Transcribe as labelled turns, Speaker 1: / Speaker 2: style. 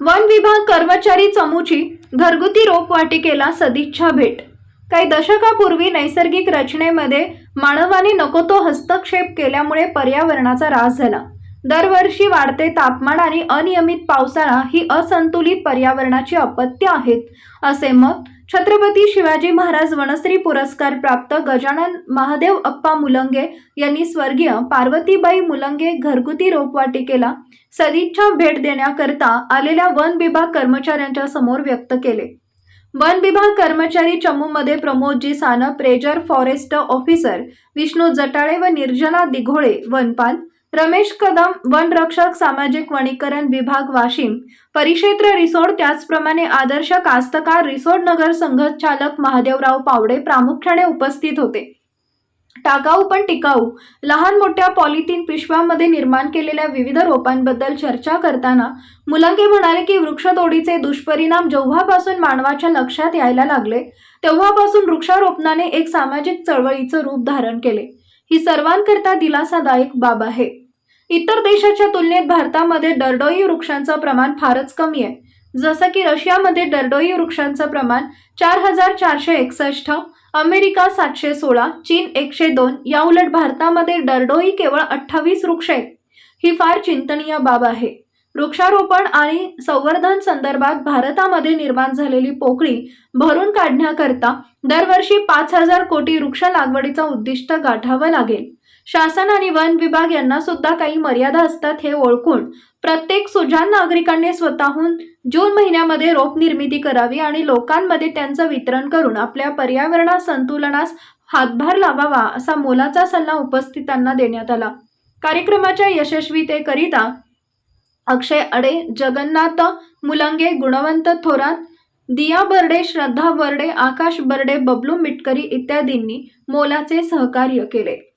Speaker 1: One विभाग कर्मचारी चमूची घरगुती रोपवाटिकेला सदिच्छा भेट. काही दशकापूर्वी नैसर्गिक रचनेमध्ये मानवाने नको तो हस्तक्षेप केल्यामुळे पर्यावरणाचा ऱ्हास झाला. दरवर्षी वाढते तापमान आणि अनियमित पावसाळा ही असंतुलित पर्यावरणाची अपत्य आहेत असे मत छत्रपती शिवाजी महाराज वनश्री पुरस्कार प्राप्त गजानन महादेव अप्पा मुलंगे यांनी स्वर्गीय पार्वतीबाई मुलंगे घरगुती रोपवाटिकेला सदिच्छा भेट देण्याकरता आलेल्या वन विभाग कर्मचाऱ्यांच्या समोर व्यक्त केले. वन विभाग कर्मचारी चमूमध्ये Pramodji Sanap ranger forest officer Vishnu Jatale व निर्जना दिघोळे वनपाल रमेश कदम वनरक्षक सामाजिक वनीकरण विभाग वाशिम परिक्षेत्र रिसोड त्याचप्रमाणे आदर्श कास्तकार रिसोड नगर संघ चालक महादेवराव पावडे प्रामुख्याने उपस्थित होते. टाकाऊ पण टिकाऊ. लहान मोठ्या पॉलिथिन पिशव्यांमध्ये निर्माण केलेल्या विविध रोपांबद्दल चर्चा करताना मुलांगे म्हणाले की वृक्षतोडीचे दुष्परिणाम जेव्हापासून मानवाच्या लक्षात यायला लागले तेव्हापासून वृक्षारोपणाने एक सामाजिक चळवळीचं रूप धारण केले. ही सर्वांकरता दिलासादायक बाब आहे. इतर देशाच्या तुलनेत भारतामध्ये डरडोई वृक्षांचं प्रमाण फारच कमी आहे. जसं की रशियामध्ये डरडोई वृक्षांचं प्रमाण चार हजार चारशे एकसष्ट अमेरिका सातशे सोळा चीन एकशे दोन याउलट भारतामध्ये डरडोई केवळ अठ्ठावीस वृक्ष आहेत. ही फार चिंतनीय बाब आहे. वृक्षारोपण आणि संवर्धन संदर्भात भारतामध्ये निर्माण झालेली पोकळी भरून काढण्याकरता दरवर्षी पाच हजार कोटी वृक्ष लागवडीचं उद्दिष्ट गाठावं लागेल. शासन आणि वन विभाग यांना सुद्धा काही मर्यादा असतात हे ओळखून प्रत्येक सुजान नागरिकांनी स्वतःहून जून महिन्यामध्ये रोप निर्मिती करावी आणि लोकांमध्ये त्यांचं वितरण करून आपल्या पर्यावरणा संतुलनास हातभार लावावा असा मोलाचा सल्ला उपस्थितांना देण्यात आला. कार्यक्रमाच्या यशस्वीतेकरिता अक्षय अडे जगन्नाथ मुलंगे गुणवंत थोरात दिया बर्डे श्रद्धा बर्डे आकाश बर्डे बबलू मिटकरी इत्यादींनी मोलाचे सहकार्य केले.